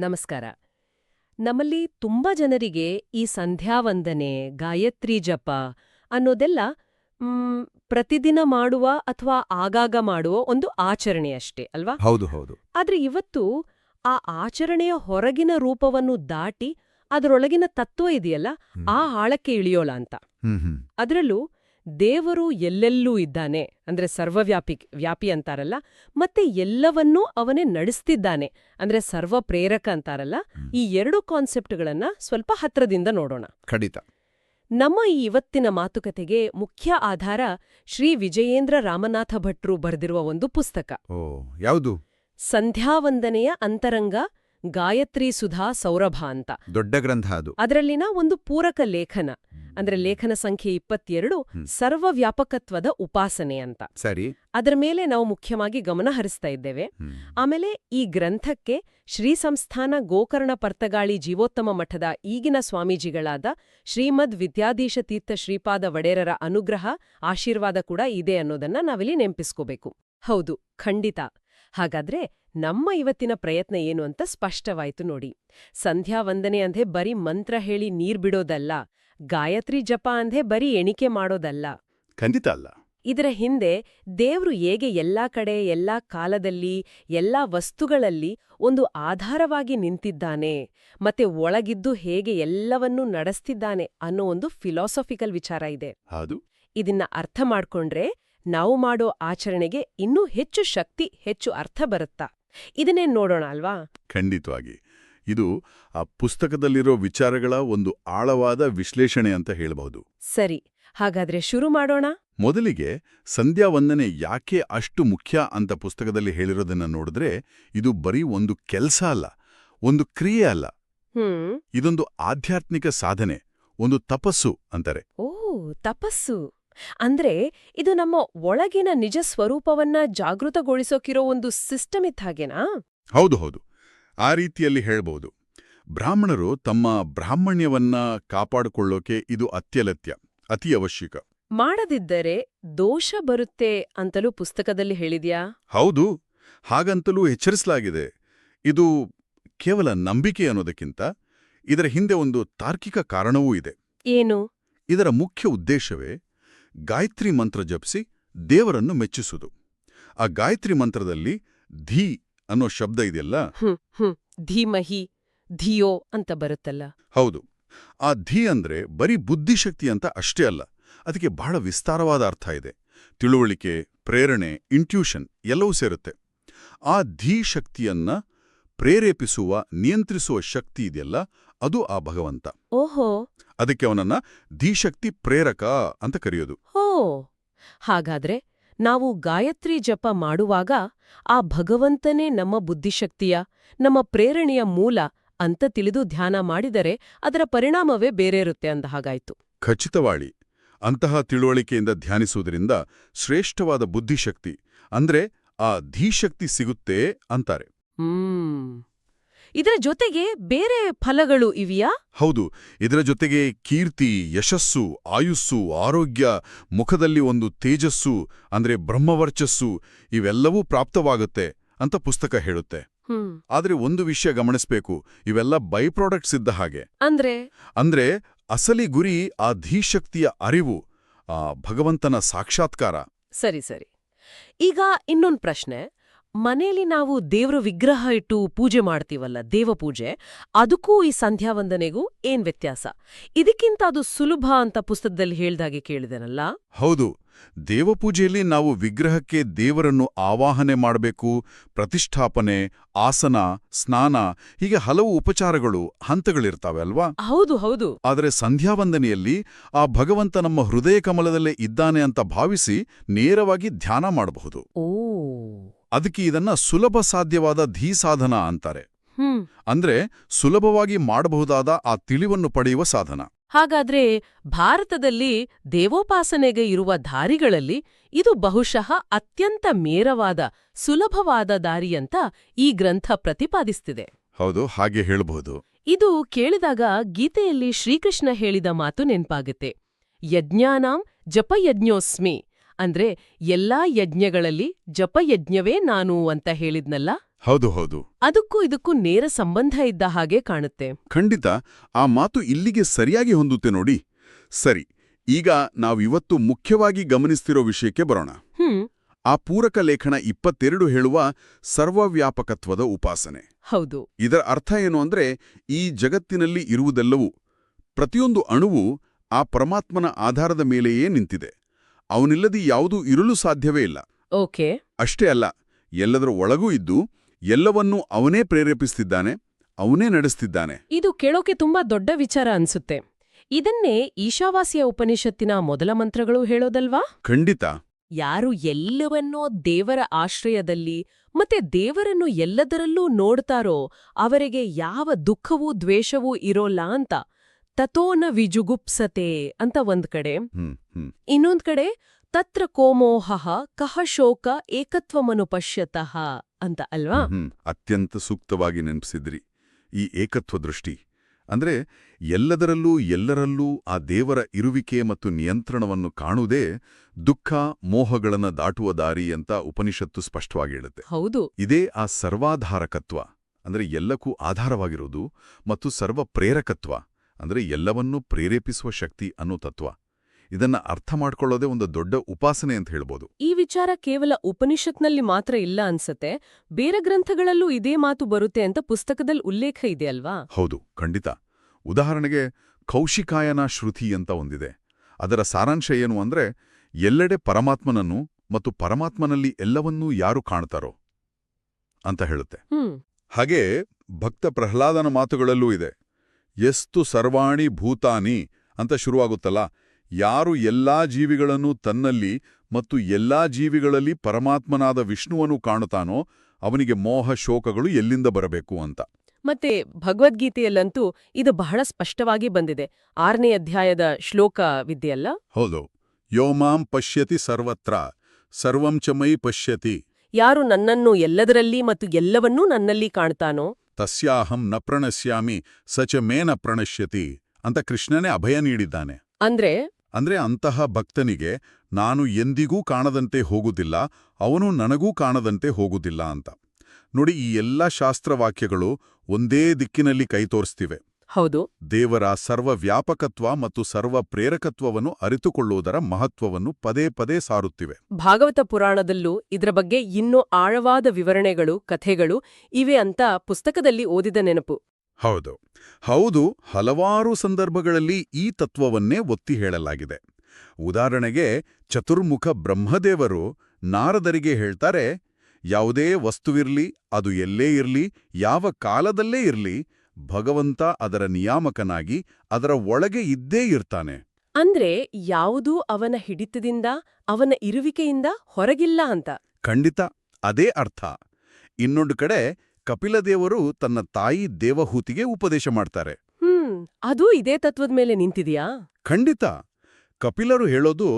ನಮಸ್ಕಾರ. ನಮ್ಮಲ್ಲಿ ತುಂಬಾ ಜನರಿಗೆ ಈ ಸಂಧ್ಯಾವಂದನೆ ಗಾಯತ್ರಿ ಜಪ ಅನ್ನೋದೆಲ್ಲ ಪ್ರತಿದಿನ ಮಾಡುವ ಅಥವಾ ಆಗಾಗ ಮಾಡುವ ಒಂದು ಆಚರಣೆ ಅಷ್ಟೇ ಅಲ್ವಾ? ಹೌದು ಹೌದು. ಆದ್ರೆ ಇವತ್ತು ಆ ಆಚರಣೆಯ ಹೊರಗಿನ ರೂಪವನ್ನು ದಾಟಿ ಅದರೊಳಗಿನ ತತ್ವ ಇದೆಯಲ್ಲ ಆ ಆಳಕ್ಕೆ ಇಳಿಯೋಲ್ಲ ಅಂತ. ಅದರಲ್ಲೂ ದೇವರು ಎಲ್ಲೆಲ್ಲೂ ಇದ್ದಾನೆ. ಅಂದ್ರೆ ಸರ್ವವ್ಯಾಪಿ ವ್ಯಾಪಿ ಅಂತಾರಲ್ಲ ಮತ್ತೆ ಎಲ್ಲವನ್ನೂ ಅವನೇ ನಡೆಸ್ತಿದ್ದಾನೆ. ಅಂದ್ರೆ ಸರ್ವ ಪ್ರೇರಕ ಅಂತಾರಲ್ಲ. ಈ ಎರಡು ಕಾನ್ಸೆಪ್ಟ್ಗಳನ್ನ ಸ್ವಲ್ಪ ಹತ್ರದಿಂದ ನೋಡೋಣ. ಖಡಿತ. ನಮ್ಮ ಈ ಇವತ್ತಿನ ಮಾತುಕತೆಗೆ ಮುಖ್ಯ ಆಧಾರ ಶ್ರೀ ವಿಜಯೇಂದ್ರ ರಾಮನಾಥ ಭಟ್ರು ಬರೆದಿರುವ ಒಂದು ಪುಸ್ತಕ. ಯಾವುದು? ಸಂಧ್ಯಾವಂದನೆಯ ಅಂತರಂಗ ಗಾಯತ್ರಿ ಸುಧಾ ಸೌರಭ ಅಂತ. ದೊಡ್ಡ ಗ್ರಂಥ ಅದು. ಅದರಲ್ಲಿನ ಒಂದು ಪೂರಕ ಲೇಖನ. ಅಂದ್ರೆ ಲೇಖನ ಸಂಖ್ಯೆ ಇಪ್ಪತ್ತೆರಡು. ಸರ್ವವ್ಯಾಪಕತ್ವದ ಉಪಾಸನೆ ಅಂತ. ಸರಿ. ಅದರ ಮೇಲೆ ನಾವು ಮುಖ್ಯವಾಗಿ ಗಮನ ಹರಿಸ್ತಾ ಇದ್ದೇವೆ. ಆಮೇಲೆ ಈ ಗ್ರಂಥಕ್ಕೆ ಶ್ರೀ ಸಂಸ್ಥಾನ ಗೋಕರ್ಣ ಪರ್ತಗಾಳಿ ಜೀವೋತ್ತಮ ಮಠದ ಈಗಿನ ಸ್ವಾಮೀಜಿಗಳಾದ ಶ್ರೀಮದ್ ವಿದ್ಯಾಧೀಶ ತೀರ್ಥ ಶ್ರೀಪಾದ ವಡೇರರ ಅನುಗ್ರಹ ಆಶೀರ್ವಾದ ಕೂಡ ಇದೆ ಅನ್ನೋದನ್ನ ನಾವಿಲ್ಲಿ ನೆನಪಿಸ್ಕೋಬೇಕು ಹೌದು ಖಂಡಿತ. ಹಾಗಾದ್ರೆ ನಮ್ಮ ಇವತ್ತಿನ ಪ್ರಯತ್ನ ಏನು ಅಂತ ಸ್ಪಷ್ಟವಾಯ್ತು ನೋಡಿ. ಸಂಧ್ಯಾ ವಂದನೆ ಅಂದೆ ಬರೀ ಮಂತ್ರ ಹೇಳಿ ನೀರ್ ಬಿಡೋದಲ್ಲ ಗಾಯತ್ರಿ ಜಪ ಅಂದೆ ಬರೀ ಎಣಿಕೆ ಮಾಡೋದಲ್ಲ. ಖಂಡಿತ ಅಲ್ಲ. ಇದರ ಹಿಂದೆ ದೇವ್ರು ಹೇಗೆ ಎಲ್ಲಾ ಕಡೆ ಎಲ್ಲಾ ಕಾಲದಲ್ಲಿ ಎಲ್ಲಾ ವಸ್ತುಗಳಲ್ಲಿ ಒಂದು ಆಧಾರವಾಗಿ ನಿಂತಿದ್ದಾನೆ ಮತ್ತೆ ಒಳಗಿದ್ದು ಹೇಗೆ ಎಲ್ಲವನ್ನೂ ನಡೆಸ್ತಿದ್ದಾನೆ ಅನ್ನೋ ಒಂದು ಫಿಲಾಸಫಿಕಲ್ ವಿಚಾರ ಇದೆ. ಹೌದು. ಇದನ್ನ ಅರ್ಥ ಮಾಡ್ಕೊಂಡ್ರೆ ನಾವು ಮಾಡೋ ಆಚರಣೆಗೆ ಇನ್ನೂ ಹೆಚ್ಚು ಶಕ್ತಿ ಹೆಚ್ಚು ಅರ್ಥ ಬರುತ್ತಾ? ಇದನ್ನೇ ನೋಡೋಣ ಅಲ್ವಾ? ಖಂಡಿತವಾಗಿ. ಇದು ಆ ಪುಸ್ತಕದಲ್ಲಿರೋ ವಿಚಾರಗಳ ಒಂದು ಆಳವಾದ ವಿಶ್ಲೇಷಣೆ ಅಂತ ಹೇಳಬಹುದು. ಸರಿ ಹಾಗಾದ್ರೆ ಶುರು ಮಾಡೋಣ? ಮೊದಲಿಗೆ ಸಂಧ್ಯಾ ವಂದನೆ ಯಾಕೆ ಅಷ್ಟು ಮುಖ್ಯ ಅಂತ ಪುಸ್ತಕದಲ್ಲಿ ಹೇಳಿರೋದನ್ನ ನೋಡಿದ್ರೆ ಇದು ಬರೀ ಒಂದು ಕೆಲಸ ಅಲ್ಲ ಒಂದು ಕ್ರಿಯೆ ಅಲ್ಲ. ಹ್ಮ್. ಇದೊಂದು ಆಧ್ಯಾತ್ಮಿಕ ಸಾಧನೆ ಒಂದು ತಪಸ್ಸು ಅಂತಾರೆ. ಓ ತಪಸ್ಸು. ಅಂದ್ರೆ ಇದು ನಮ್ಮ ಒಳಗಿನ ನಿಜ ಸ್ವರೂಪವನ್ನ ಜಾಗೃತಗೊಳಿಸೋಕಿರೋ ಒಂದು ಸಿಸ್ಟಮ್ ಇದ್ದ ಹಾಗೇನಾ? ಹೌದು ಹೌದು. ಆ ರೀತಿಯಲ್ಲಿ ಹೇಳ್ಬೋದು. ಬ್ರಾಹ್ಮಣರು ತಮ್ಮ ಬ್ರಾಹ್ಮಣ್ಯವನ್ನ ಕಾಪಾಡಿಕೊಳ್ಳೋಕೆ ಇದು ಅತ್ಯಲತ್ಯ ಅತಿ ಅವಶ್ಯಕ. ಮಾಡದಿದ್ದರೆ ದೋಷ ಬರುತ್ತೆ ಅಂತಲೂ ಪುಸ್ತಕದಲ್ಲಿ ಹೇಳಿದ್ಯಾ? ಹೌದು. ಹಾಗಂತಲೂ ಎಚ್ಚರಿಸಲಾಗಿದೆ. ಇದು ಕೇವಲ ನಂಬಿಕೆ ಅನ್ನೋದಕ್ಕಿಂತ ಇದರ ಹಿಂದೆ ಒಂದು ತಾರ್ಕಿಕ ಕಾರಣವೂ ಇದೆ. ಏನು? ಇದರ ಮುಖ್ಯ ಉದ್ದೇಶವೇ ಗಾಯತ್ರಿ ಮಂತ್ರ ಜಪಿಸಿ ದೇವರನ್ನು ಮೆಚ್ಚಿಸುವುದು ಆ ಗಾಯತ್ರಿ ಮಂತ್ರದಲ್ಲಿ ಧೀ ಅನ್ನೋ ಶಬ್ದ ಇದೆಯಲ್ಲ? ಧೀಮಹಿ ಧಿಯೋ ಅಂತ ಬರುತ್ತಲ್ಲ. ಹೌದು. ಆ ಧೀ ಅಂದ್ರೆ ಬರೀ ಬುದ್ಧಿಶಕ್ತಿ ಅಂತ ಅಷ್ಟೇ ಅಲ್ಲ ಅದಕ್ಕೆ ಬಹಳ ವಿಸ್ತಾರವಾದ ಅರ್ಥ ಇದೆ. ತಿಳುವಳಿಕೆ ಪ್ರೇರಣೆ ಇಂಟ್ಯೂಷನ್ ಎಲ್ಲವೂ ಸೇರುತ್ತೆ. ಆ ಧೀ ಶಕ್ತಿಯನ್ನ ಪ್ರೇರೇಪಿಸುವ ನಿಯಂತ್ರಿಸುವ ಶಕ್ತಿ ಇದೆಯಲ್ಲ ಅದು ಆ ಭಗವಂತ. ಓಹೋ. ಅದಕ್ಕೆ ಅವನನ್ನ ಧೀಶಕ್ತಿ ಪ್ರೇರಕ ಅಂತ ಕರೆಯೋದು. ಹೋ. ಹಾಗಾದ್ರೆ ನಾವು ಗಾಯತ್ರಿ ಜಪ ಮಾಡುವಾಗ ಆ ಭಗವಂತನೇ ನಮ್ಮ ಬುದ್ಧಿಶಕ್ತಿಯ ನಮ್ಮ ಪ್ರೇರಣೆಯ ಮೂಲ ಅಂತ ತಿಳಿದು ಧ್ಯಾನ ಮಾಡಿದರೆ ಅದರ ಪರಿಣಾಮವೇ ಬೇರೆ ಇರುತ್ತೆ ಅಂದ ಹಾಗಾಯ್ತು. ಖಚಿತವಾಳಿ. ಅಂತಹ ತಿಳುವಳಿಕೆಯಿಂದ ಧ್ಯಾನಿಸುವುದರಿಂದ ಶ್ರೇಷ್ಠವಾದ ಬುದ್ಧಿಶಕ್ತಿ ಅಂದ್ರೆ ಆ ಧೀಶಕ್ತಿ ಸಿಗುತ್ತೆ ಅಂತಾರೆ. ಹ್ಮ್. ಇದರ ಜೊತೆಗೆ ಬೇರೆ ಫಲಗಳು ಇವೆಯಾ? ಹೌದು ಇದರ ಜೊತೆಗೆ ಕೀರ್ತಿ ಯಶಸ್ಸು ಆಯುಸ್ಸು ಆರೋಗ್ಯ ಮುಖದಲ್ಲಿ ಒಂದು ತೇಜಸ್ಸು ಅಂದ್ರೆ ಬ್ರಹ್ಮವರ್ಚಸ್ಸು ಇವೆಲ್ಲವೂ ಪ್ರಾಪ್ತವಾಗುತ್ತೆ ಅಂತ ಪುಸ್ತಕ ಹೇಳುತ್ತೆ. ಆದರೆ ಒಂದು ವಿಷಯ ಗಮನಿಸಬೇಕು ಇವೆಲ್ಲ ಬೈ ಪ್ರಾಡಕ್ಟ್ಸ್ ಇದ್ದ ಹಾಗೆ. ಅಂದ್ರೆ? ಅಂದ್ರೆ ಅಸಲಿ ಗುರಿ ಆ ಧೀಶಕ್ತಿಯ ಅರಿವು ಆ ಭಗವಂತನ ಸಾಕ್ಷಾತ್ಕಾರ. ಸರಿ ಸರಿ. ಈಗ ಇನ್ನೊಂದು ಪ್ರಶ್ನೆ. ಮನೇಲಿ ನಾವು ದೇವ್ರ ವಿಗ್ರಹ ಇಟ್ಟು ಪೂಜೆ ಮಾಡ್ತೀವಲ್ಲ ದೇವಪೂಜೆ ಅದಕ್ಕೂ ಈ ಸಂಧ್ಯಾವಂದನೆಗೂ ಏನ್ ವ್ಯತ್ಯಾಸ? ಇದಕ್ಕಿಂತ ಅದು ಸುಲಭ ಅಂತ ಪುಸ್ತಕದಲ್ಲಿ ಹೇಳ್ದಾಗೆ ಕೇಳಿದೆನಲ್ಲ? ಹೌದು. ದೇವಪೂಜೆಯಲ್ಲಿ ನಾವು ವಿಗ್ರಹಕ್ಕೆ ದೇವರನ್ನು ಆವಾಹನೆ ಮಾಡಬೇಕು ಪ್ರತಿಷ್ಠಾಪನೆ ಆಸನ ಸ್ನಾನ ಹೀಗೆ ಹಲವು ಉಪಚಾರಗಳು ಹಂತಗಳಿರ್ತಾವೆ ಅಲ್ವಾ? ಹೌದು ಹೌದು. ಆದರೆ ಸಂಧ್ಯಾವಂದನೆಯಲ್ಲಿ ಆ ಭಗವಂತ ನಮ್ಮ ಹೃದಯ ಕಮಲದಲ್ಲೇ ಇದ್ದಾನೆ ಅಂತ ಭಾವಿಸಿ ನೇರವಾಗಿ ಧ್ಯಾನ ಮಾಡಬಹುದು. ಓ. ಅದಕ್ಕೆ ಇದನ್ನ ಸುಲಭ ಸಾಧ್ಯವಾದ ಧೀಸಾಧನ ಅಂತಾರೆ. ಹ್ಮ್. ಅಂದ್ರೆ ಸುಲಭವಾಗಿ ಮಾಡಬಹುದಾದ ಆ ತಿಳಿವನ್ನು ಪಡೆಯುವ ಸಾಧನ. ಹಾಗಾದ್ರೆ ಭಾರತದಲ್ಲಿ ದೇವೋಪಾಸನೆಗೆ ಇರುವ ದಾರಿಗಳಲ್ಲಿ ಇದು ಬಹುಶಃ ಅತ್ಯಂತ ಮೇರವಾದ ಸುಲಭವಾದ ದಾರಿಯಂತ ಈ ಗ್ರಂಥ ಪ್ರತಿಪಾದಿಸ್ತಿದೆ. ಹೌದು ಹಾಗೆ ಹೇಳಬಹುದು. ಇದು ಕೇಳಿದಾಗ ಗೀತೆಯಲ್ಲಿ ಶ್ರೀಕೃಷ್ಣ ಹೇಳಿದ ಮಾತು ನೆನ್ಪಾಗುತ್ತೆ. ಯಜ್ಞಾನಾಂ ಜಪಯಜ್ಞೋಸ್ಮಿ. ಅಂದ್ರೆ ಎಲ್ಲಾ ಯಜ್ಞಗಳಲ್ಲಿ ಜಪಯಜ್ಞವೇ ನಾನು ಅಂತ ಹೇಳಿದ್ನಲ್ಲ? ಹೌದು ಹೌದು. ಅದಕ್ಕೂ ಇದಕ್ಕೂ ನೇರ ಸಂಬಂಧ ಇದ್ದ ಹಾಗೆ ಕಾಣುತ್ತೆ. ಖಂಡಿತ. ಆ ಮಾತು ಇಲ್ಲಿಗೆ ಸರಿಯಾಗಿ ಹೊಂದುತ್ತೆ ನೋಡಿ. ಸರಿ ಈಗ ನಾವಿವತ್ತು ಮುಖ್ಯವಾಗಿ ಗಮನಿಸ್ತಿರೋ ವಿಷಯಕ್ಕೆ ಬರೋಣ. ಹ್ಮ್. ಆ ಪೂರಕ ಲೇಖನ ಇಪ್ಪತ್ತೆರಡು ಹೇಳುವ ಸರ್ವವ್ಯಾಪಕತ್ವದ ಉಪಾಸನೆ. ಹೌದು. ಇದರ ಅರ್ಥ ಏನು ಅಂದ್ರೆ ಈ ಜಗತ್ತಿನಲ್ಲಿ ಇರುವುದೆಲ್ಲವೂ ಪ್ರತಿಯೊಂದು ಅಣುವು ಆ ಪರಮಾತ್ಮನ ಆಧಾರದ ಮೇಲೆಯೇ ನಿಂತಿದೆ. ಅವನಿಲ್ಲದೆ ಯಾವುದೂ ಇರಲು ಸಾಧ್ಯವೇ ಇಲ್ಲ. ಓಕೆ. ಅಷ್ಟೇ ಅಲ್ಲ ಎಲ್ಲದರ ಒಳಗೂ ಇದ್ದು ಎಲ್ಲವನ್ನೂ ಅವನೇ ಪ್ರೇರೇಪಿಸ್ತಿದ್ದಾನೆ ಅವನೇ ನಡೆಸ್ತಿದ್ದಾನೆ. ಇದು ಕೇಳೋಕೆ ತುಂಬಾ ದೊಡ್ಡ ವಿಚಾರ ಅನ್ಸುತ್ತೆ. ಇದನ್ನೇ ಈಶಾವಾಸ್ಯ ಉಪನಿಷತ್ತಿನ ಮೊದಲ ಮಂತ್ರಗಳು ಹೇಳೋದಲ್ವಾ? ಖಂಡಿತ. ಯಾರು ಎಲ್ಲವನ್ನೋ ದೇವರ ಆಶ್ರಯದಲ್ಲಿ ಮತ್ತೆ ದೇವರನ್ನು ಎಲ್ಲದರಲ್ಲೂ ನೋಡ್ತಾರೋ ಅವರಿಗೆ ಯಾವ ದುಃಖವೂ ದ್ವೇಷವೂ ಇರೋಲ್ಲ ಅಂತ ತತೋನ ವಿಜುಗುಪ್ಸತೆ ಅಂತ ಒಂದ್ ಕಡೆ. ಇನ್ನೊಂದ್ ಕಡೆ ತತ್ರ ಕೋಮೋಹ ಕಹ ಶೋಕ ಏಕತ್ವಮನು ಪಶ್ಯತಃ ಅಂತ ಅಲ್ವಾ? ಅತ್ಯಂತ ಸೂಕ್ತವಾಗಿ ನೆನಪಿಸಿದ್ರಿ. ಈ ಏಕತ್ವ ದೃಷ್ಟಿ. ಅಂದ್ರೆ ಎಲ್ಲದರಲ್ಲೂ ಎಲ್ಲರಲ್ಲೂ ಆ ದೇವರ ಇರುವಿಕೆ ಮತ್ತು ನಿಯಂತ್ರಣವನ್ನು ಕಾಣುವುದೇ ದುಃಖ ಮೋಹಗಳನ್ನ ದಾಟುವ ದಾರಿ ಅಂತ ಉಪನಿಷತ್ತು ಸ್ಪಷ್ಟವಾಗಿ ಹೇಳುತ್ತೆ. ಹೌದು. ಇದೇ ಆ ಸರ್ವಾಧಾರಕತ್ವ. ಅಂದ್ರೆ ಎಲ್ಲಕ್ಕೂ ಆಧಾರವಾಗಿರೋದು ಮತ್ತು ಸರ್ವ ಪ್ರೇರಕತ್ವ ಅಂದ್ರೆ ಎಲ್ಲವನ್ನೂ ಪ್ರೇರೇಪಿಸುವ ಶಕ್ತಿ ಅನ್ನೋ ತತ್ವ. ಇದನ್ನ ಅರ್ಥ ಮಾಡ್ಕೊಳ್ಳೋದೇ ಒಂದು ದೊಡ್ಡ ಉಪಾಸನೆ ಅಂತ ಹೇಳ್ಬೋದು. ಈ ವಿಚಾರ ಕೇವಲ ಉಪನಿಷತ್ನಲ್ಲಿ ಮಾತ್ರ ಇಲ್ಲ ಅನ್ಸತ್ತೆ. ಬೇರೆ ಗ್ರಂಥಗಳಲ್ಲೂ ಇದೇ ಮಾತು ಬರುತ್ತೆ ಅಂತ ಪುಸ್ತಕದಲ್ಲಿ ಉಲ್ಲೇಖ ಇದೆ ಅಲ್ವಾ? ಹೌದು ಖಂಡಿತ. ಉದಾಹರಣೆಗೆ ಕೌಶಿಕಾಯನ ಶ್ರುತಿ ಅಂತ ಒಂದಿದೆ. ಅದರ ಸಾರಾಂಶ ಏನು ಅಂದ್ರೆ ಎಲ್ಲೆಡೆ ಪರಮಾತ್ಮನನ್ನು ಮತ್ತು ಪರಮಾತ್ಮನಲ್ಲಿ ಎಲ್ಲವನ್ನೂ ಯಾರು ಕಾಣ್ತಾರೋ ಅಂತ ಹೇಳುತ್ತೆ. ಹಾಗೆ ಭಕ್ತ ಪ್ರಹ್ಲಾದನ ಮಾತುಗಳಲ್ಲೂ ಇದೆ. ಎಸ್ತು ಸರ್ವಾಣಿ ಭೂತಾನಿ ಅಂತ ಶುರುವಾಗುತ್ತಲ್ಲ. ಯಾರು ಎಲ್ಲಾ ಜೀವಿಗಳನ್ನು ತನ್ನಲ್ಲಿ ಮತ್ತು ಎಲ್ಲಾ ಜೀವಿಗಳಲ್ಲಿ ಪರಮಾತ್ಮನಾದ ವಿಷ್ಣುವನ್ನು ಕಾಣುತ್ತಾನೋ ಅವನಿಗೆ ಮೋಹ ಶೋಕಗಳು ಎಲ್ಲಿಂದ ಬರಬೇಕು ಅಂತ. ಮತ್ತೆ ಭಗವದ್ಗೀತೆಯಲ್ಲಂತೂ ಇದು ಬಹಳ ಸ್ಪಷ್ಟವಾಗಿ ಬಂದಿದೆ. ಆರನೇ ಅಧ್ಯಾಯದ ಶ್ಲೋಕ ವಿದ್ಯೆಯಲ್ಲ? ಹೌದು. ಯೋಮಾಂ ಪಶ್ಯತಿ ಸರ್ವತ್ರ ಸರ್ವಂಚಮಯಿ ಪಶ್ಯತಿ. ಯಾರು ನನ್ನನ್ನು ಎಲ್ಲದರಲ್ಲಿ ಮತ್ತು ಎಲ್ಲವನ್ನೂ ನನ್ನಲ್ಲಿ ಕಾಣ್ತಾನೋ ತಸ್ಯಾಹಂ ನ ಪ್ರಣಶ್ಯಾಮಿ ಸಚ ಮೇನ ಪ್ರಣಶ್ಯತಿ ಅಂತ ಕೃಷ್ಣನೇ ಅಭಯ ನೀಡಿದ್ದಾನೆ. ಅಂದ್ರೆ? ಅಂದ್ರೆ ಅಂತಹ ಭಕ್ತನಿಗೆ ನಾನು ಎಂದಿಗೂ ಕಾಣದಂತೆ ಹೋಗುವುದಿಲ್ಲ ಅವನು ನನಗೂ ಕಾಣದಂತೆ ಹೋಗುವುದಿಲ್ಲ ಅಂತ. ನೋಡಿ ಈ ಎಲ್ಲ ಶಾಸ್ತ್ರವಾಕ್ಯಗಳು ಒಂದೇ ದಿಕ್ಕಿನಲ್ಲಿ ಕೈ ತೋರಿಸ್ತಿವೆ ಹೌದು. ದೇವರ ಸರ್ವ ವ್ಯಾಪಕತ್ವ ಮತ್ತು ಸರ್ವ ಪ್ರೇರಕತ್ವವನ್ನು ಅರಿತುಕೊಳ್ಳುವುದರ ಮಹತ್ವವನ್ನು ಪದೇ ಪದೇ ಸಾರುತ್ತಿವೆ. ಭಾಗವತ ಪುರಾಣದಲ್ಲೂ ಇದರ ಬಗ್ಗೆ ಇನ್ನೂ ಆಳವಾದ ವಿವರಣೆಗಳು ಕಥೆಗಳು ಇವೆ ಅಂತ ಪುಸ್ತಕದಲ್ಲಿ ಓದಿದ ನೆನಪು. ಹೌದು. ಹೌದು ಹಲವಾರು ಸಂದರ್ಭಗಳಲ್ಲಿ ಈ ತತ್ವವನ್ನೇ ಒತ್ತಿ ಹೇಳಲಾಗಿದೆ. ಉದಾಹರಣೆಗೆ ಚತುರ್ಮುಖ ಬ್ರಹ್ಮದೇವರು ನಾರದರಿಗೆ ಹೇಳ್ತಾರೆ ಯಾವುದೇ ವಸ್ತುವಿರ್ಲಿ ಅದು ಎಲ್ಲೇ ಇರ್ಲಿ ಯಾವ ಕಾಲದಲ್ಲೇ ಇರ್ಲಿ ಭಗವಂತ ಅದರ ನಿಯಾಮಕನಾಗಿ ಅದರ ಒಳಗೆ ಇದ್ದೇ ಇರ್ತಾನೆ. ಅಂದ್ರೆ ಯಾವುದೂ ಅವನ ಹಿಡಿತದಿಂದ ಅವನ ಇರುವಿಕೆಯಿಂದ ಹೊರಗಿಲ್ಲ ಅಂತ? ಖಂಡಿತ ಅದೇ ಅರ್ಥ. ಇನ್ನೊಂದು ಕಡೆ ಕಪಿಲದೇವರು ತನ್ನ ತಾಯಿ ದೇವಹೂತಿಗೆ ಉಪದೇಶ ಮಾಡ್ತಾರೆ. ಹ್ಮ್ ಅದು ಇದೇ ತತ್ವದ ಮೇಲೆ ನಿಂತಿದೆಯಾ? ಖಂಡಿತ. ಕಪಿಲರು ಹೇಳೋದು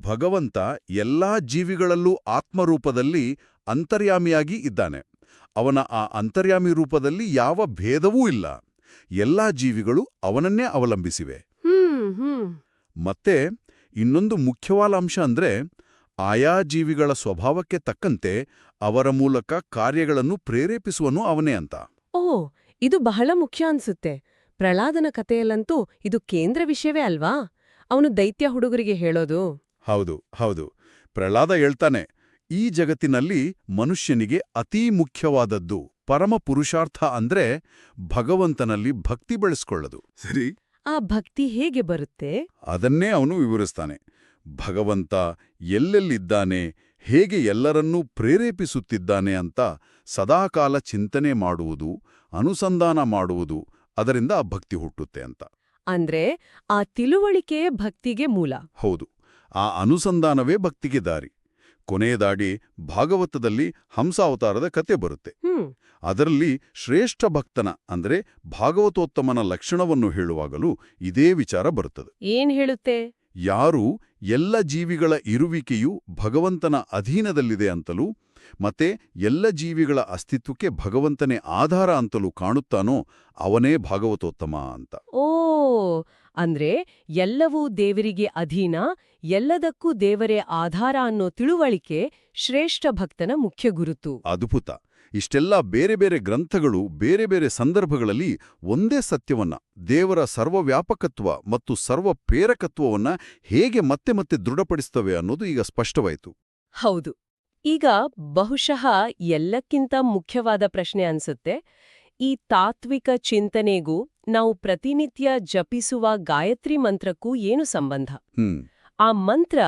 ಭಗವಂತ ಎಲ್ಲಾ ಜೀವಿಗಳಲ್ಲೂ ಆತ್ಮರೂಪದಲ್ಲಿ ಅಂತರ್ಯಾಮಿಯಾಗಿ ಇದ್ದಾನೆ. ಅವನ ಆ ಅಂತರ್ಯಾಮಿ ರೂಪದಲ್ಲಿ ಯಾವ ಭೇದವೂ ಇಲ್ಲ. ಎಲ್ಲಾ ಜೀವಿಗಳು ಅವನನ್ನೇ ಅವಲಂಬಿಸಿವೆ. ಮತ್ತೆ ಇನ್ನೊಂದು ಮುಖ್ಯವಾದ ಅಂಶ ಅಂದ್ರೆ ಆಯಾ ಜೀವಿಗಳ ಸ್ವಭಾವಕ್ಕೆ ತಕ್ಕಂತೆ ಅವರ ಮೂಲಕ ಕಾರ್ಯಗಳನ್ನು ಪ್ರೇರೇಪಿಸುವನು ಅವನೇ ಅಂತ. ಓ ಇದು ಬಹಳ ಮುಖ್ಯ ಅನ್ಸುತ್ತೆ. ಪ್ರಹ್ಲಾದನ ಕಥೆಯಲ್ಲಂತೂ ಇದು ಕೇಂದ್ರ ವಿಷಯವೇ ಅಲ್ವಾ? ಅವನು ದೈತ್ಯ ಹುಡುಗರಿಗೆ ಹೇಳೋದು. ಹೌದು ಹೌದು. ಪ್ರಹ್ಲಾದ ಹೇಳ್ತಾನೆ ಈ ಜಗತ್ತಿನಲ್ಲಿ ಮನುಷ್ಯನಿಗೆ ಅತೀ ಮುಖ್ಯವಾದದ್ದು ಪರಮ ಪುರುಷಾರ್ಥ ಅಂದ್ರೆ ಭಗವಂತನಲ್ಲಿ ಭಕ್ತಿ ಬೆಳೆಸ್ಕೊಳ್ಳದು. ಸರಿ. ಆ ಭಕ್ತಿ ಹೇಗೆ ಬರುತ್ತೆ? ಅದನ್ನೇ ಅವನು ವಿವರಿಸ್ತಾನೆ. ಭಗವಂತ ಎಲ್ಲೆಲ್ಲಿದ್ದಾನೆ ಹೇಗೆ ಎಲ್ಲರನ್ನೂ ಪ್ರೇರೇಪಿಸುತ್ತಿದ್ದಾನೆ ಅಂತ ಸದಾಕಾಲ ಚಿಂತನೆ ಮಾಡುವುದು ಅನುಸಂಧಾನ ಮಾಡುವುದು ಅದರಿಂದ ಆ ಭಕ್ತಿ ಹುಟ್ಟುತ್ತೆ ಅಂತ. ಅಂದ್ರೆ ಆ ತಿಳುವಳಿಕೆ ಭಕ್ತಿಗೆ ಮೂಲ. ಹೌದು. ಆ ಅನುಸಂಧಾನವೇ ಭಕ್ತಿಗೆ ದಾರಿ. ಕೊನೆಯದಾಡಿ ಭಾಗವತದಲ್ಲಿ ಹಂಸಾವತಾರದ ಕತೆ ಬರುತ್ತೆ. ಅದರಲ್ಲಿ ಶ್ರೇಷ್ಠ ಭಕ್ತನ ಅಂದ್ರೆ ಭಾಗವತೋತ್ತಮನ ಲಕ್ಷಣವನ್ನು ಹೇಳುವಾಗಲೂ ಇದೇ ವಿಚಾರ ಬರುತ್ತದೆ. ಏನ್ ಹೇಳುತ್ತೆ? ಯಾರು ಎಲ್ಲ ಜೀವಿಗಳ ಇರುವಿಕೆಯು ಭಗವಂತನ ಅಧೀನದಲ್ಲಿದೆ ಅಂತಲೂ ಮತ್ತೆ ಎಲ್ಲ ಜೀವಿಗಳ ಅಸ್ತಿತ್ವಕ್ಕೆ ಭಗವಂತನೇ ಆಧಾರ ಅಂತಲೂ ಕಾಣುತ್ತಾನೋ ಅವನೇ ಭಾಗವತೋತ್ತಮ ಅಂತ. ಓ ಅಂದ್ರೆ ಎಲ್ಲವೂ ದೇವರಿಗೆ ಅಧೀನ ಎಲ್ಲದಕ್ಕೂ ದೇವರೇ ಆಧಾರ ಅನ್ನೋ ತಿಳುವಳಿಕೆ ಶ್ರೇಷ್ಠ ಭಕ್ತನ ಮುಖ್ಯ ಗುರುತು. ಅದ್ಭುತ. ಇಷ್ಟೆಲ್ಲ ಬೇರೆ ಬೇರೆ ಗ್ರಂಥಗಳು ಬೇರೆ ಬೇರೆ ಸಂದರ್ಭಗಳಲ್ಲಿ ಒಂದೇ ಸತ್ಯವನ್ನ ದೇವರ ಸರ್ವವ್ಯಾಪಕತ್ವ ಮತ್ತು ಸರ್ವ ಪ್ರೇರಕತ್ವವನ್ನ ಹೇಗೆ ಮತ್ತೆ ಮತ್ತೆ ದೃಢಪಡಿಸ್ತವೆ ಅನ್ನೋದು ಈಗ ಸ್ಪಷ್ಟವಾಯಿತು. ಹೌದು. ಈಗ ಬಹುಶಃ ಎಲ್ಲಕ್ಕಿಂತ ಮುಖ್ಯವಾದ ಪ್ರಶ್ನೆ ಅನ್ಸುತ್ತೆ. ಈ ತಾತ್ವಿಕ ಚಿಂತನೆಗೂ ನಾವು ಪ್ರತಿನಿತ್ಯ ಜಪಿಸುವ ಗಾಯತ್ರಿ ಮಂತ್ರಕ್ಕೂ ಏನು ಸಂಬಂಧ? ಆ ಮಂತ್ರ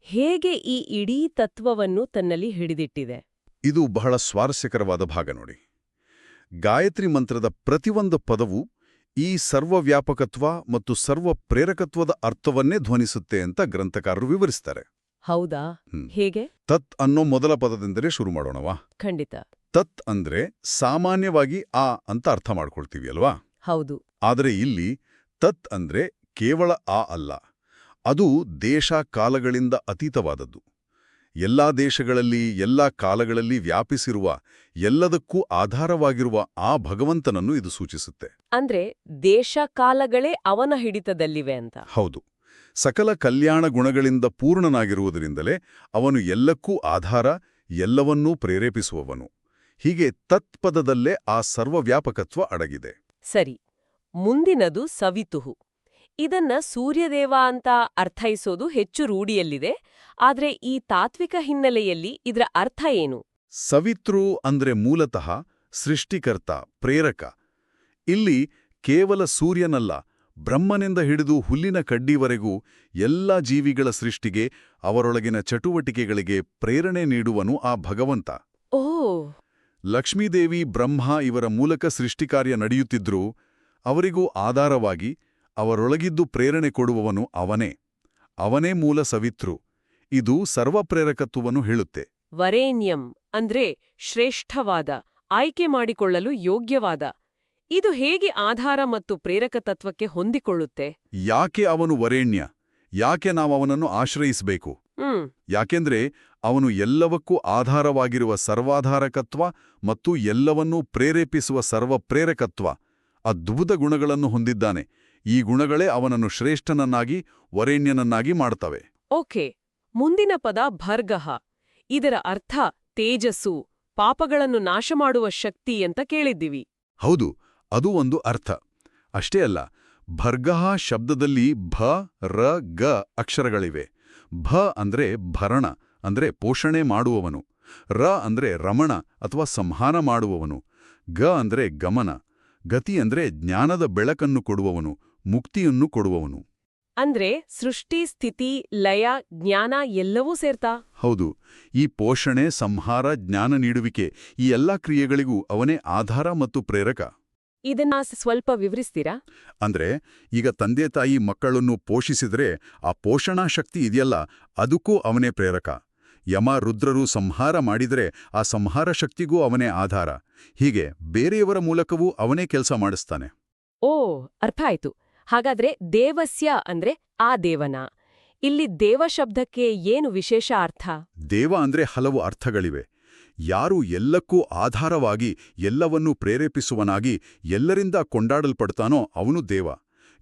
ಹೇಗೆ ಈ ಇಡೀ ತತ್ವವನ್ನು ತನ್ನಲ್ಲಿ ಹಿಡಿದಿಟ್ಟಿದೆ? ಇದು ಬಹಳ ಸ್ವಾರಸ್ಯಕರವಾದ ಭಾಗ ನೋಡಿ. ಗಾಯತ್ರಿ ಮಂತ್ರದ ಪ್ರತಿಯೊಂದು ಪದವು ಈ ಸರ್ವವ್ಯಾಪಕತ್ವ ಮತ್ತು ಸರ್ವ ಪ್ರೇರಕತ್ವದ ಅರ್ಥವನ್ನೇ ಧ್ವನಿಸುತ್ತೆ ಅಂತ ಗ್ರಂಥಕಾರರು ವಿವರಿಸ್ತಾರೆ. ಹೌದಾ? ಹೇಗೆ? ತತ್ ಅನ್ನೋ ಮೊದಲ ಪದದಿಂದಲೇ ಶುರು ಮಾಡೋಣವಾ? ಖಂಡಿತ. ತತ್ ಅಂದ್ರೆ ಸಾಮಾನ್ಯವಾಗಿ ಆ ಅಂತ ಅರ್ಥ ಮಾಡ್ಕೊಳ್ತೀವಿ ಅಲ್ವಾ? ಹೌದು. ಆದರೆ ಇಲ್ಲಿ ತತ್ ಅಂದ್ರೆ ಕೇವಲ ಆ ಅಲ್ಲ. ಅದು ದೇಶ ಕಾಲಗಳಿಂದ ಅತೀತವಾದದ್ದು. ಎಲ್ಲಾ ದೇಶಗಳಲ್ಲಿ ಎಲ್ಲಾ ಕಾಲಗಳಲ್ಲಿ ವ್ಯಾಪಿಸಿರುವ ಎಲ್ಲದಕ್ಕೂ ಆಧಾರವಾಗಿರುವ ಆ ಭಗವಂತನನ್ನು ಇದು ಸೂಚಿಸುತ್ತೆ. ಅಂದ್ರೆ ದೇಶ ಕಾಲಗಳೇ ಅವನ ಹಿಡಿತದಲ್ಲಿವೆ ಅಂತ. ಹೌದು. ಸಕಲ ಕಲ್ಯಾಣ ಗುಣಗಳಿಂದ ಪೂರ್ಣನಾಗಿರುವುದರಿಂದಲೇ ಅವನು ಎಲ್ಲಕ್ಕೂ ಆಧಾರ ಎಲ್ಲವನ್ನೂ ಪ್ರೇರೇಪಿಸುವವನು. ಹೀಗೆ ತತ್ಪದದಲ್ಲೇ ಆ ಸರ್ವವ್ಯಾಪಕತ್ವ ಅಡಗಿದೆ. ಸರಿ ಮುಂದಿನದು ಸವಿತುಹು. ಇದನ್ನ ಸೂರ್ಯದೇವ ಅಂತ ಅರ್ಥೈಸೋದು ಹೆಚ್ಚು ರೂಢಿಯಲ್ಲಿದೆ ಆದ್ರೆ ಈ ತಾತ್ವಿಕ ಹಿನ್ನೆಲೆಯಲ್ಲಿ ಇದರ ಅರ್ಥ ಏನು? ಸವಿತೃ ಅಂದ್ರೆ ಮೂಲತಃ ಸೃಷ್ಟಿಕರ್ತ ಪ್ರೇರಕ. ಇಲ್ಲಿ ಕೇವಲ ಸೂರ್ಯನಲ್ಲ ಬ್ರಹ್ಮನಿಂದ ಹಿಡಿದು ಹುಲ್ಲಿನ ಕಡ್ಡಿವರೆಗೂ ಎಲ್ಲ ಜೀವಿಗಳ ಸೃಷ್ಟಿಗೆ ಅವರೊಳಗಿನ ಚಟುವಟಿಕೆಗಳಿಗೆ ಪ್ರೇರಣೆ ನೀಡುವನು ಆ ಭಗವಂತ. ಓ ಲಕ್ಷ್ಮೀದೇವಿ ಬ್ರಹ್ಮ ಇವರ ಮೂಲಕ ಸೃಷ್ಟಿಕಾರ್ಯ ನಡೆಯುತ್ತಿದ್ರೂ ಅವರಿಗೂ ಆಧಾರವಾಗಿ ಅವರೊಳಗಿದ್ದು ಪ್ರೇರಣೆ ಕೊಡುವವನು ಅವನೇ. ಅವನೇ ಮೂಲ ಸವಿತ್ರು ಇದು ಸರ್ವಪ್ರೇರಕತ್ವವನ್ನು ಹೇಳುತ್ತೆ. ವರೇಣ್ಯಂ ಅಂದ್ರೆ ಶ್ರೇಷ್ಠವಾದ ಆಯ್ಕೆ ಮಾಡಿಕೊಳ್ಳಲು ಯೋಗ್ಯವಾದ. ಇದು ಹೇಗೆ ಆಧಾರ ಮತ್ತು ಪ್ರೇರಕ ತತ್ವಕ್ಕೆ ಹೊಂದಿಕೊಳ್ಳುತ್ತೆ? ಯಾಕೆ ಅವನು ವರೇಣ್ಯ? ಯಾಕೆ ನಾವು ಅವನನ್ನು ಆಶ್ರಯಿಸಬೇಕು? ಯಾಕೆಂದ್ರೆ ಅವನು ಎಲ್ಲವಕ್ಕೂ ಆಧಾರವಾಗಿರುವ ಸರ್ವಾಧಾರಕತ್ವ ಮತ್ತು ಎಲ್ಲವನ್ನೂ ಪ್ರೇರೇಪಿಸುವ ಸರ್ವಪ್ರೇರಕತ್ವ. ಅದ್ಭುತ ಗುಣಗಳನ್ನು ಹೊಂದಿದ್ದಾನೆ. ಈ ಗುಣಗಳೇ ಅವನನ್ನು ಶ್ರೇಷ್ಠನನ್ನಾಗಿ ವರೇಣ್ಯನನ್ನಾಗಿ ಮಾಡ್ತವೆ. ಓಕೆ. ಮುಂದಿನ ಪದ ಭರ್ಗಹ. ಇದರ ಅರ್ಥ ತೇಜಸ್ಸು ಪಾಪಗಳನ್ನು ನಾಶ ಮಾಡುವ ಶಕ್ತಿ ಅಂತ ಕೇಳಿದ್ದೀವಿ. ಹೌದು ಅದು ಒಂದು ಅರ್ಥ. ಅಷ್ಟೇ ಅಲ್ಲ ಭರ್ಗಹ ಶಬ್ದದಲ್ಲಿ ಭ ರ ಗ ಅಕ್ಷರಗಳಿವೆ. ಭ ಅಂದ್ರೆ ಭರಣ ಅಂದ್ರೆ ಪೋಷಣೆ ಮಾಡುವವನು. ರ ಅಂದ್ರೆ ರಮಣ ಅಥವಾ ಸಂಹಾರ ಮಾಡುವವನು. ಗ ಅಂದ್ರೆ ಗಮನ. ಗತಿ ಅಂದ್ರೆ ಜ್ಞಾನದ ಬೆಳಕನ್ನು ಕೊಡುವವನು ಮುಕ್ತಿಯನ್ನು ಕೊಡುವವನು. ಅಂದ್ರೆ ಸೃಷ್ಟಿ ಸ್ಥಿತಿ ಲಯ ಜ್ಞಾನ ಎಲ್ಲವೂ ಸೇರ್ತಾ? ಹೌದು. ಈ ಪೋಷಣೆ ಸಂಹಾರ ಜ್ಞಾನ ನೀಡುವಿಕೆ ಈ ಎಲ್ಲಾ ಕ್ರಿಯೆಗಳಿಗೂ ಅವನೇ ಆಧಾರ ಮತ್ತು ಪ್ರೇರಕ. ಇದನ್ನ ಸ್ವಲ್ಪ ವಿವರಿಸ್ತೀರಾ? ಅಂದ್ರೆ ಈಗ ತಂದೆ ತಾಯಿ ಮಕ್ಕಳನ್ನು ಪೋಷಿಸಿದ್ರೆ ಆ ಪೋಷಣಾ ಶಕ್ತಿ ಇದೆಯಲ್ಲ ಅದಕ್ಕೂ ಅವನೇ ಪ್ರೇರಕ. ಯಮ ರುದ್ರರು ಸಂಹಾರ ಮಾಡಿದರೆ ಆ ಸಂಹಾರ ಶಕ್ತಿಗೂ ಅವನೇ ಆಧಾರ. ಹೀಗೆ ಬೇರೆಯವರ ಮೂಲಕವೂ ಅವನೇ ಕೆಲಸ ಮಾಡಿಸ್ತಾನೆ. ಓ ಅರ್ಥ ಆಯ್ತು. ಹಾಗಾದ್ರೆ ದೇವಸ್ಯ ಅಂದ್ರೆ ಆ ದೇವನ. ಇಲ್ಲಿ ದೇವ ಶಬ್ದಕ್ಕೆ ಏನು ವಿಶೇಷ ಅರ್ಥ? ದೇವ ಅಂದ್ರೆ ಹಲವು ಅರ್ಥಗಳಿವೆ. ಯಾರು ಎಲ್ಲಕ್ಕೂ ಆಧಾರವಾಗಿ ಎಲ್ಲವನ್ನೂ ಪ್ರೇರೇಪಿಸುವನಾಗಿ ಎಲ್ಲರಿಂದ ಕೊಂಡಾಡಲ್ಪಡ್ತಾನೋ ಅವನು ದೇವ.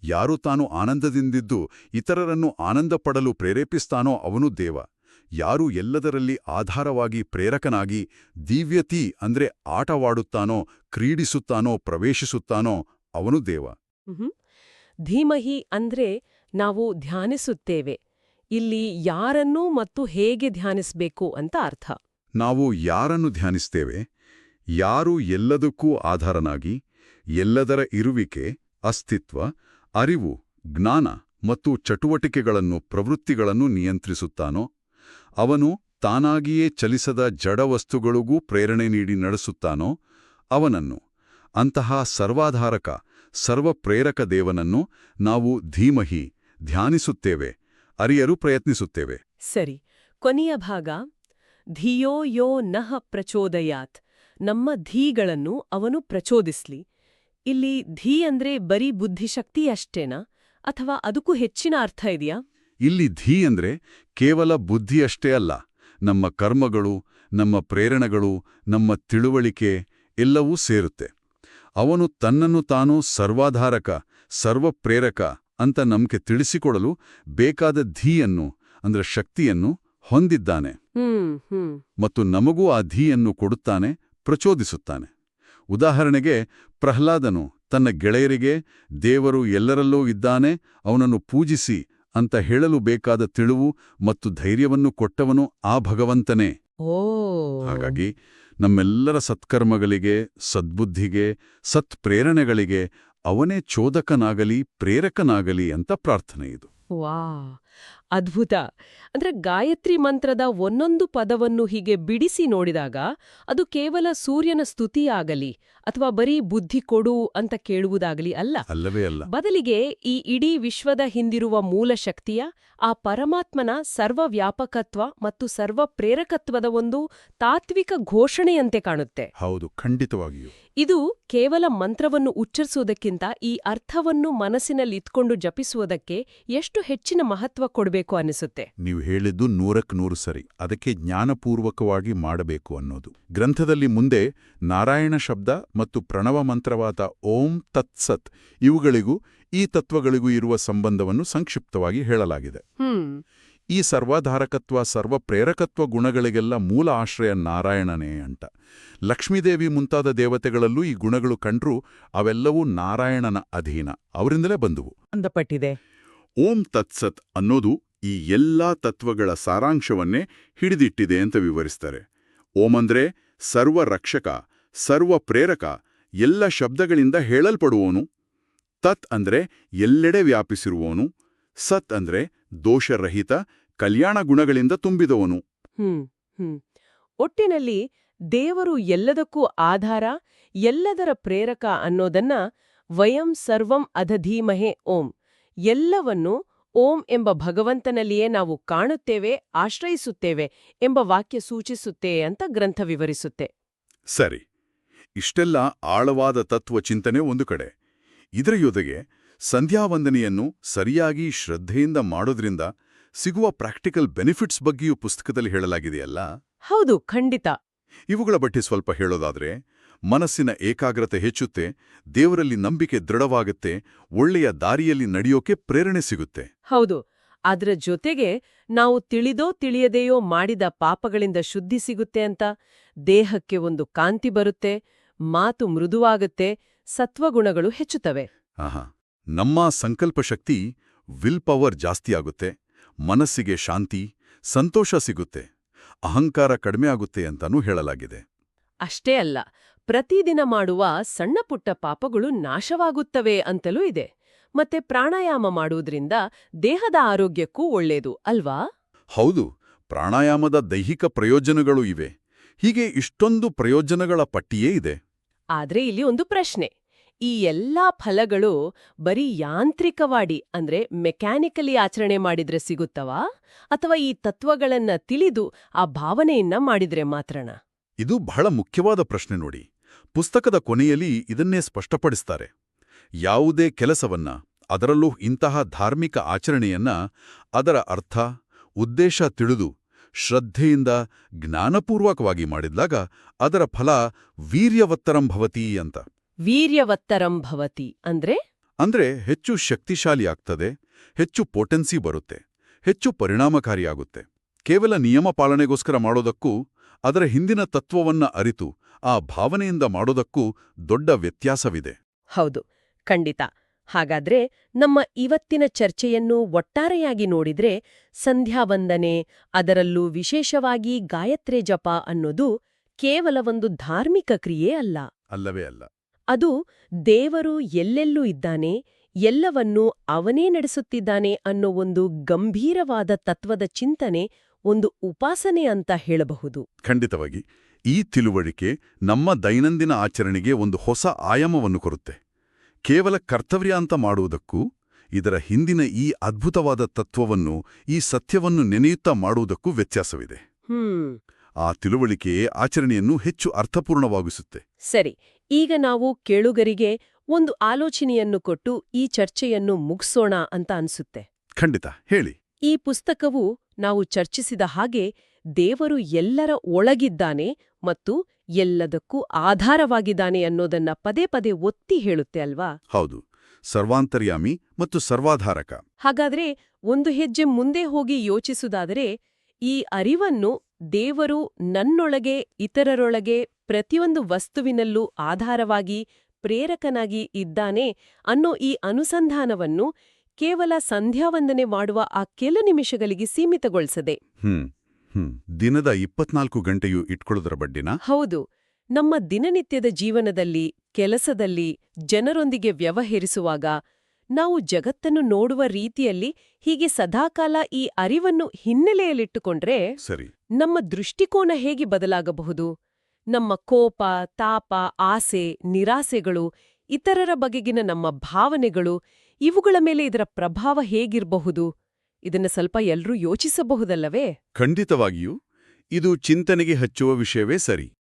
ಯಾರು ತಾನು ಆನಂದದಿಂದಿದ್ದು ಇತರರನ್ನು ಆನಂದ ಪಡಲು ಪ್ರೇರೇಪಿಸ್ತಾನೋ ಅವನು ದೇವ. ಯಾರು ಎಲ್ಲದರಲ್ಲಿ ಆಧಾರವಾಗಿ ಪ್ರೇರಕನಾಗಿ ದಿವ್ಯತಿ ಅಂದ್ರೆ ಆಟವಾಡುತ್ತಾನೋ, ಕ್ರೀಡಿಸುತ್ತಾನೋ, ಪ್ರವೇಶಿಸುತ್ತಾನೋ ಅವನು ದೇವ. ಮ್ಹೂ. ಧೀಮಹಿ ಅಂದ್ರೆ ನಾವು ಧ್ಯಾನಿಸುತ್ತೇವೆ. ಇಲ್ಲಿ ಯಾರನ್ನು ಮತ್ತು ಹೇಗೆ ಧ್ಯಾನಿಸಬೇಕು ಅಂತ ಅರ್ಥ. ನಾವು ಯಾರನ್ನು ಧ್ಯಾನಿಸ್ತೇವೆ? ಯಾರು ಎಲ್ಲದಕ್ಕೂ ಆಧಾರನಾಗಿ, ಎಲ್ಲದರ ಇರುವಿಕೆ, ಅಸ್ತಿತ್ವ, ಅರಿವು, ಜ್ಞಾನ ಮತ್ತು ಚಟುವಟಿಕೆಗಳನ್ನು, ಪ್ರವೃತ್ತಿಗಳನ್ನು ನಿಯಂತ್ರಿಸುತ್ತಾನೋ? ಅವನು ತಾನಾಗಿಯೇ ಚಲಿಸದ ಜಡವಸ್ತುಗಳಿಗೂ ಪ್ರೇರಣೆ ನೀಡಿ ನಡೆಸುತ್ತಾನೋ? ಅವನನ್ನು, ಅಂತಹ ಸರ್ವಾಧಾರಕ, ಸರ್ವಪ್ರೇರಕ ದೇವನನ್ನು ನಾವು ಧೀಮಹಿ, ಧ್ಯಾನಿಸುತ್ತೇವೆ, ಅರಿಯರು ಪ್ರಯತ್ನಿಸುತ್ತೇವೆ. ಸರಿ, ಕೊನೆಯ ಭಾಗ ಧಿಯೋ ಯೋ ನಃ ಪ್ರಚೋದಯಾತ್. ನಮ್ಮ ಧೀಗಳನ್ನು ಅವನು ಪ್ರಚೋದಿಸ್ಲಿ. ಇಲ್ಲಿ ಧೀ ಅಂದ್ರೆ ಬರೀ ಬುದ್ಧಿಶಕ್ತಿ ಅಷ್ಟೇನಾ? ಅಥವಾ ಅದಕ್ಕೂ ಹೆಚ್ಚಿನ ಅರ್ಥ ಇದೆಯಾ? ಇಲ್ಲಿ ಧೀ ಅಂದ್ರೆ ಕೇವಲ ಬುದ್ಧಿಯಷ್ಟೇ ಅಲ್ಲ. ನಮ್ಮ ಕರ್ಮಗಳು, ನಮ್ಮ ಪ್ರೇರಣೆಗಳು, ನಮ್ಮ ತಿಳುವಳಿಕೆ ಎಲ್ಲವೂ ಸೇರುತ್ತೆ. ಅವನು ತನ್ನನ್ನು ತಾನು ಸರ್ವಾಧಾರಕ, ಸರ್ವಪ್ರೇರಕ ಅಂತ ನಮಗೆ ತಿಳಿಸಿಕೊಡಲು ಬೇಕಾದ ಧೀಯನ್ನು, ಅಂದ್ರೆ ಶಕ್ತಿಯನ್ನು ಹೊಂದಿದ್ದಾನೆ. ಮತ್ತು ನಮಗೂ ಆ ಧೀಯನ್ನು ಕೊಡುತ್ತಾನೆ ಪ್ರಚೋದಿಸುತ್ತಾನೆ. ಉದಾಹರಣೆಗೆ ಪ್ರಹ್ಲಾದನು ತನ್ನ ಗೆಳೆಯರಿಗೆ ದೇವರು ಎಲ್ಲರಲ್ಲೂ ಇದ್ದಾನೆ ಅವನನ್ನು ಪೂಜಿಸಿ ಅಂತ ಹೇಳಲು ಬೇಕಾದ ತಿಳುವು ಮತ್ತು ಧೈರ್ಯವನ್ನು ಕೊಟ್ಟವನು ಆ ಭಗವಂತನೇ. ಓ. ಹಾಗಾಗಿ ನಮ್ಮೆಲ್ಲರ ಸತ್ಕರ್ಮಗಳಿಗೆ ಸದ್ಬುದ್ಧಿಗೆ ಸತ್ಪ್ರೇರಣೆಗಳಿಗೆ ಅವನೇ ಚೋದಕನಾಗಲಿ ಪ್ರೇರಕನಾಗಲಿ ಅಂತ ಪ್ರಾರ್ಥನೆ ಇದು. ಅದ್ಭುತ. ಅಂದ್ರೆ ಗಾಯತ್ರಿ ಮಂತ್ರದ ಒಂದೊಂದು ಪದವನ್ನು ಹೀಗೆ ಬಿಡಿಸಿ ನೋಡಿದಾಗ ಅದು ಕೇವಲ ಸೂರ್ಯನ ಸ್ತುತಿಯಾಗಲಿ ಅಥವಾ ಬರೀ ಬುದ್ಧಿ ಕೊಡು ಅಂತ ಕೇಳುವುದಾಗಲಿ ಅಲ್ಲ. ಅಲ್ಲವೇ ಅಲ್ಲ. ಬದಲಿಗೆ ಈ ಇಡೀ ವಿಶ್ವದ ಹಿಂದಿರುವ ಮೂಲ ಶಕ್ತಿಯ ಆ ಪರಮಾತ್ಮನ ಸರ್ವವ್ಯಾಪಕತ್ವ ಮತ್ತು ಸರ್ವ ಪ್ರೇರಕತ್ವದ ಒಂದು ತಾತ್ವಿಕ ಘೋಷಣೆಯಂತೆ ಕಾಣುತ್ತೆ. ಹೌದು ಖಂಡಿತವಾಗಿಯೂ. ಇದು ಕೇವಲ ಮಂತ್ರವನ್ನು ಉಚ್ಚರಿಸುವುದಕ್ಕಿಂತ ಈ ಅರ್ಥವನ್ನು ಮನಸ್ಸಿನಲ್ಲಿ ಇತ್ಕೊಂಡು ಜಪಿಸುವುದಕ್ಕೆ ಎಷ್ಟು ಹೆಚ್ಚಿನ ಮಹತ್ವ ಕೊಡಬೇಕು ಅನಿಸುತ್ತೆ ನೀವು ಹೇಳಿದ್ದು ನೂರಕ್ಕೆ ನೂರು ಸರಿ. ಅದಕ್ಕೆ ಜ್ಞಾನಪೂರ್ವಕವಾಗಿ ಮಾಡಬೇಕು ಅನ್ನೋದು. ಗ್ರಂಥದಲ್ಲಿ ಮುಂದೆ ನಾರಾಯಣ ಶಬ್ದ ಮತ್ತು ಪ್ರಣವ ಮಂತ್ರವಾದ ಓಂ ತತ್ಸತ್ ಇವುಗಳಿಗೂ ಈ ತತ್ವಗಳಿಗೂ ಇರುವ ಸಂಬಂಧವನ್ನು ಸಂಕ್ಷಿಪ್ತವಾಗಿ ಹೇಳಲಾಗಿದೆ. ಈ ಸರ್ವಾಧಾರಕತ್ವ ಸರ್ವಪ್ರೇರಕತ್ವ ಗುಣಗಳಿಗೆಲ್ಲ ಮೂಲ ಆಶ್ರಯ ನಾರಾಯಣನೇ ಅಂತ. ಲಕ್ಷ್ಮೀದೇವಿ ಮುಂತಾದ ದೇವತೆಗಳಲ್ಲೂ ಈ ಗುಣಗಳು ಕಂಡ್ರೂ ಅವೆಲ್ಲವೂ ನಾರಾಯಣನ ಅಧೀನ. ಅವರಿಂದಲೇ ಬಂದುವು. ಅಂದಪಟ್ಟಿದೆ ಓಂ ತತ್ಸತ್ ಅನ್ನೋದು ಈ ಎಲ್ಲಾ ತತ್ವಗಳ ಸಾರಾಂಶವನ್ನೇ ಹಿಡಿದಿಟ್ಟಿದೆ ಅಂತ ವಿವರಿಸ್ತಾರೆ. ಓಂ ಅಂದ್ರೆ ಸರ್ವ ರಕ್ಷಕ ಸರ್ವ ಪ್ರೇರಕ ಎಲ್ಲ ಶಬ್ದಗಳಿಂದ ಹೇಳಲ್ಪಡುವವನು. ತತ್ ಅಂದ್ರೆ ಎಲ್ಲೆಡೆ ವ್ಯಾಪಿಸಿರುವವನು. ಸತ್ ಅಂದ್ರೆ ದೋಷರಹಿತ ಕಲ್ಯಾಣ ಗುಣಗಳಿಂದ ತುಂಬಿದವನು. ಹ್ಮ್ ಹ್ಮ್. ಒಟ್ಟಿನಲ್ಲಿ ದೇವರು ಎಲ್ಲದಕ್ಕೂ ಆಧಾರ ಎಲ್ಲದರ ಪ್ರೇರಕ ಅನ್ನೋದನ್ನ ವಯಂ ಸರ್ವಂ ಅಧಧೀಮಹೆ ಓಂ. ಎಲ್ಲವನ್ನು ಓಂ ಎಂಬ ಭಗವಂತನಲ್ಲಿಯೇ ನಾವು ಕಾಣುತ್ತೇವೆ ಆಶ್ರಯಿಸುತ್ತೇವೆ ಎಂಬ ವಾಕ್ಯ ಸೂಚಿಸುತ್ತೆ ಅಂತ ಗ್ರಂಥ ವಿವರಿಸುತ್ತೆ. ಸರಿ. ಇಷ್ಟೆಲ್ಲ ಆಳವಾದ ತತ್ವ ಚಿಂತನೆ ಒಂದು ಕಡೆ. ಇದರ ಜೊತೆಗೆ ಸಂಧ್ಯಾವಂದನೆಯನ್ನು ಸರಿಯಾಗಿ ಶ್ರದ್ಧೆಯಿಂದ ಮಾಡೋದ್ರಿಂದ ಸಿಗುವ ಪ್ರಾಕ್ಟಿಕಲ್ ಬೆನಿಫಿಟ್ಸ್ ಬಗ್ಗೆಯೂ ಪುಸ್ತಕದಲ್ಲಿ ಹೇಳಲಾಗಿದೆಯಲ್ಲ? ಹೌದು ಖಂಡಿತ. ಇವುಗಳ ಬಗ್ಗೆ ಸ್ವಲ್ಪ ಹೇಳೋದಾದ್ರೆ ಮನಸ್ಸಿನ ಏಕಾಗ್ರತೆ ಹೆಚ್ಚುತ್ತೆ ದೇವರಲ್ಲಿ ನಂಬಿಕೆ ದೃಢವಾಗುತ್ತೆ ಒಳ್ಳೆಯ ದಾರಿಯಲ್ಲಿ ನಡೆಯೋಕೆ ಪ್ರೇರಣೆ ಸಿಗುತ್ತೆ. ಹೌದು ಅದರ ಜೊತೆಗೆ ನಾವು ತಿಳಿದೋ ತಿಳಿಯದೆಯೋ ಮಾಡಿದ ಪಾಪಗಳಿಂದ ಶುದ್ಧಿ ಸಿಗುತ್ತೆ ಅಂತ ದೇಹಕ್ಕೆ ಒಂದು ಕಾಂತಿ ಬರುತ್ತೆ ಮಾತು ಮೃದುವಾಗುತ್ತೆ ಸತ್ವಗುಣಗಳು ಹೆಚ್ಚುತ್ತವೆ. ಆಹಾ ನಮ್ಮ ಸಂಕಲ್ಪ ಶಕ್ತಿ ವಿಲ್ ಪವರ್ ಜಾಸ್ತಿಯಾಗುತ್ತೆ ಮನಸ್ಸಿಗೆ ಶಾಂತಿ ಸಂತೋಷ ಸಿಗುತ್ತೆ. ಅಹಂಕಾರ ಕಡಿಮೆ ಆಗುತ್ತೆ ಅಂತಾನೂ ಹೇಳಲಾಗಿದೆ. ಅಷ್ಟೇ ಅಲ್ಲ ಪ್ರತಿದಿನ ಮಾಡುವ ಸಣ್ಣ ಪುಟ್ಟ ಪಾಪಗಳು ನಾಶವಾಗುತ್ತವೆ ಅಂತಲೂ ಇದೆ. ಮತ್ತೆ ಪ್ರಾಣಾಯಾಮ ಮಾಡುವುದರಿಂದ ದೇಹದ ಆರೋಗ್ಯಕ್ಕೂ ಒಳ್ಳೇದು ಅಲ್ವಾ? ಹೌದು ಪ್ರಾಣಾಯಾಮದ ದೈಹಿಕ ಪ್ರಯೋಜನಗಳು ಇವೆ. ಹೀಗೆ ಇಷ್ಟೊಂದು ಪ್ರಯೋಜನಗಳ ಪಟ್ಟಿಯೇ ಇದೆ. ಆದ್ರೆ ಇಲ್ಲಿ ಒಂದು ಪ್ರಶ್ನೆ. ಈ ಎಲ್ಲಾ ಫಲಗಳು ಬರೀ ಯಾಂತ್ರಿಕವಾಡಿ, ಅಂದ್ರೆ ಮೆಕ್ಯಾನಿಕಲಿ ಆಚರಣೆ ಮಾಡಿದ್ರೆ ಸಿಗುತ್ತವಾ? ಅಥವಾ ಈ ತತ್ವಗಳನ್ನ ತಿಳಿದು ಆ ಭಾವನೆಯನ್ನ ಮಾಡಿದ್ರೆ ಮಾತ್ರನಾ? ಇದು ಬಹಳ ಮುಖ್ಯವಾದ ಪ್ರಶ್ನೆ ನೋಡಿ. ಪುಸ್ತಕದ ಕೊನೆಯಲ್ಲಿ ಇದನ್ನೇ ಸ್ಪಷ್ಟಪಡಿಸ್ತಾರೆ. ಯಾವುದೇ ಕೆಲಸವನ್ನ, ಅದರಲ್ಲೂ ಇಂತಹ ಧಾರ್ಮಿಕ ಆಚರಣೆಯನ್ನ, ಅದರ ಅರ್ಥ, ಉದ್ದೇಶ ತಿಳಿದು, ಶ್ರದ್ಧೆಯಿಂದ ಜ್ಞಾನಪೂರ್ವಕವಾಗಿ ಮಾಡಿದಾಗ ಅದರ ಫಲ ವೀರ್ಯವತ್ತರಂ ಭವತಿ ಅಂತ. ವೀರ್ಯವತ್ತರಂ ಭವತಿ ಅಂದ್ರೆ? ಅಂದ್ರೆ ಹೆಚ್ಚು ಶಕ್ತಿಶಾಲಿ ಆಗ್ತದೆ ಹೆಚ್ಚು ಪೊಟೆನ್ಸಿ ಬರುತ್ತೆ ಹೆಚ್ಚು ಪರಿಣಾಮಕಾರಿಯಾಗುತ್ತೆ. ಕೇವಲ ನಿಯಮ ಪಾಲನೆಗೋಸ್ಕರ ಮಾಡೋದಕ್ಕೂ ಅದರ ಹಿಂದಿನ ತತ್ವವನ್ನ ಅರಿತು ಆ ಭಾವನೆಯಿಂದ ಮಾಡೋದಕ್ಕೂ ದೊಡ್ಡ ವ್ಯತ್ಯಾಸವಿದೆ. ಹೌದು ಖಂಡಿತ. ಹಾಗಾದ್ರೆ ನಮ್ಮ ಇವತ್ತಿನ ಚರ್ಚೆಯನ್ನು ಒಟ್ಟಾರೆಯಾಗಿ ನೋಡಿದ್ರೆ ಸಂಧ್ಯಾವಂದನೆ ಅದರಲ್ಲೂ ವಿಶೇಷವಾಗಿ ಗಾಯತ್ರಿ ಜಪ ಅನ್ನೋದು ಕೇವಲ ಒಂದು ಧಾರ್ಮಿಕ ಕ್ರಿಯೆ ಅಲ್ಲ. ಅಲ್ಲವೇ ಅಲ್ಲ. ಅದು ದೇವರು ಎಲ್ಲೆಲ್ಲೂ ಇದ್ದಾನೆ ಎಲ್ಲವನ್ನೂ ಅವನೇ ನಡೆಸುತ್ತಿದ್ದಾನೆ ಅನ್ನೋ ಒಂದು ಗಂಭೀರವಾದ ತತ್ವದ ಚಿಂತನೆ ಒಂದು ಉಪಾಸನೆ ಅಂತ ಹೇಳಬಹುದು. ಖಂಡಿತವಾಗಿ ಈ ತಿಳುವಳಿಕೆ ನಮ್ಮ ದೈನಂದಿನ ಆಚರಣೆಗೆ ಒಂದು ಹೊಸ ಆಯಾಮವನ್ನು ಕೊರುತ್ತೆ. ಕೇವಲ ಕರ್ತವ್ಯ ಅಂತ ಮಾಡುವುದಕ್ಕೂ ಇದರ ಹಿಂದಿನ ಈ ಅದ್ಭುತವಾದ ತತ್ವವನ್ನು ಈ ಸತ್ಯವನ್ನು ನೆನೆಯುತ್ತಾ ಮಾಡುವುದಕ್ಕೂ ವ್ಯತ್ಯಾಸವಿದೆ. ಆ ತಿಳುವಳಿಕೆಯೇ ಆಚರಣೆಯನ್ನು ಹೆಚ್ಚು ಅರ್ಥಪೂರ್ಣವಾಗಿಸುತ್ತೆ. ಸರಿ ಈಗ ನಾವು ಕೇಳುಗರಿಗೆ ಒಂದು ಆಲೋಚನೆಯನ್ನು ಕೊಟ್ಟು ಈ ಚರ್ಚೆಯನ್ನು ಮುಗಿಸೋಣ ಅಂತ ಅನ್ಸುತ್ತೆ. ಖಂಡಿತ ಹೇಳಿ. ಈ ಪುಸ್ತಕವು ನಾವು ಚರ್ಚಿಸಿದ ಹಾಗೆ ದೇವರು ಎಲ್ಲರ ಒಳಗಿದ್ದಾನೆ ಮತ್ತು ಎಲ್ಲದಕ್ಕೂ ಆಧಾರವಾಗಿದ್ದಾನೆ ಅನ್ನೋದನ್ನ ಪದೇ ಪದೇ ಒತ್ತಿ ಹೇಳುತ್ತೆ ಅಲ್ವಾ? ಹೌದು. ಸರ್ವಾಂತರ್ಯಾಮಿ ಮತ್ತು ಸರ್ವಾಧಾರಕ. ಹಾಗಾದ್ರೆ ಒಂದು ಹೆಜ್ಜೆ ಮುಂದೆ ಹೋಗಿ ಯೋಚಿಸುವುದಾದರೆ ಈ ಅರಿವನ್ನು ದೇವರು ನನ್ನೊಳಗೆ ಇತರರೊಳಗೆ ಪ್ರತಿಯೊಂದು ವಸ್ತುವಿನಲ್ಲೂ ಆಧಾರವಾಗಿ ಪ್ರೇರಕನಾಗಿ ಇದ್ದಾನೆ ಅನ್ನೋ ಈ ಅನುಸಂಧಾನವನ್ನು ಕೇವಲ ಸಂಧ್ಯಾವಂದನೆ ಮಾಡುವ ಆ ಕೆಲ ನಿಮಿಷಗಳಿಗೆ ಸೀಮಿತಗೊಳಿಸದೆ. ದಿನದ ಇಪ್ಪತ್ನಾಲ್ಕು ಗಂಟೆಯೂ ಇಟ್ಕೊಳ್ಳೋದರ ಬಡ್ಡಿನ ಹೌದು. ನಮ್ಮ ದಿನನಿತ್ಯದ ಜೀವನದಲ್ಲಿ ಕೆಲಸದಲ್ಲಿ ಜನರೊಂದಿಗೆ ವ್ಯವಹರಿಸುವಾಗ ನಾವು ಜಗತ್ತನ್ನು ನೋಡುವ ರೀತಿಯಲ್ಲಿ ಹೀಗೆ ಸದಾಕಾಲ ಈ ಅರಿವನ್ನು ಹಿನ್ನೆಲೆಯಲ್ಲಿಟ್ಟುಕೊಂಡ್ರೆ ಸರಿ. ನಮ್ಮ ದೃಷ್ಟಿಕೋನ ಹೇಗೆ ಬದಲಾಗಬಹುದು? ನಮ್ಮ ಕೋಪ, ತಾಪ, ಆಸೆ, ನಿರಾಸೆಗಳು, ಇತರರ ಬಗೆಗಿನ ನಮ್ಮ ಭಾವನೆಗಳು, ಇವುಗಳ ಮೇಲೆ ಇದರ ಪ್ರಭಾವ ಹೇಗಿರಬಹುದು? ಇದನ್ನ ಸ್ವಲ್ಪ ಎಲ್ರೂ ಯೋಚಿಸಬಹುದಲ್ಲವೇ? ಖಂಡಿತವಾಗಿಯೂ. ಇದು ಚಿಂತನೆಗೆ ಹಚ್ಚುವ ವಿಷಯವೇ ಸರಿ.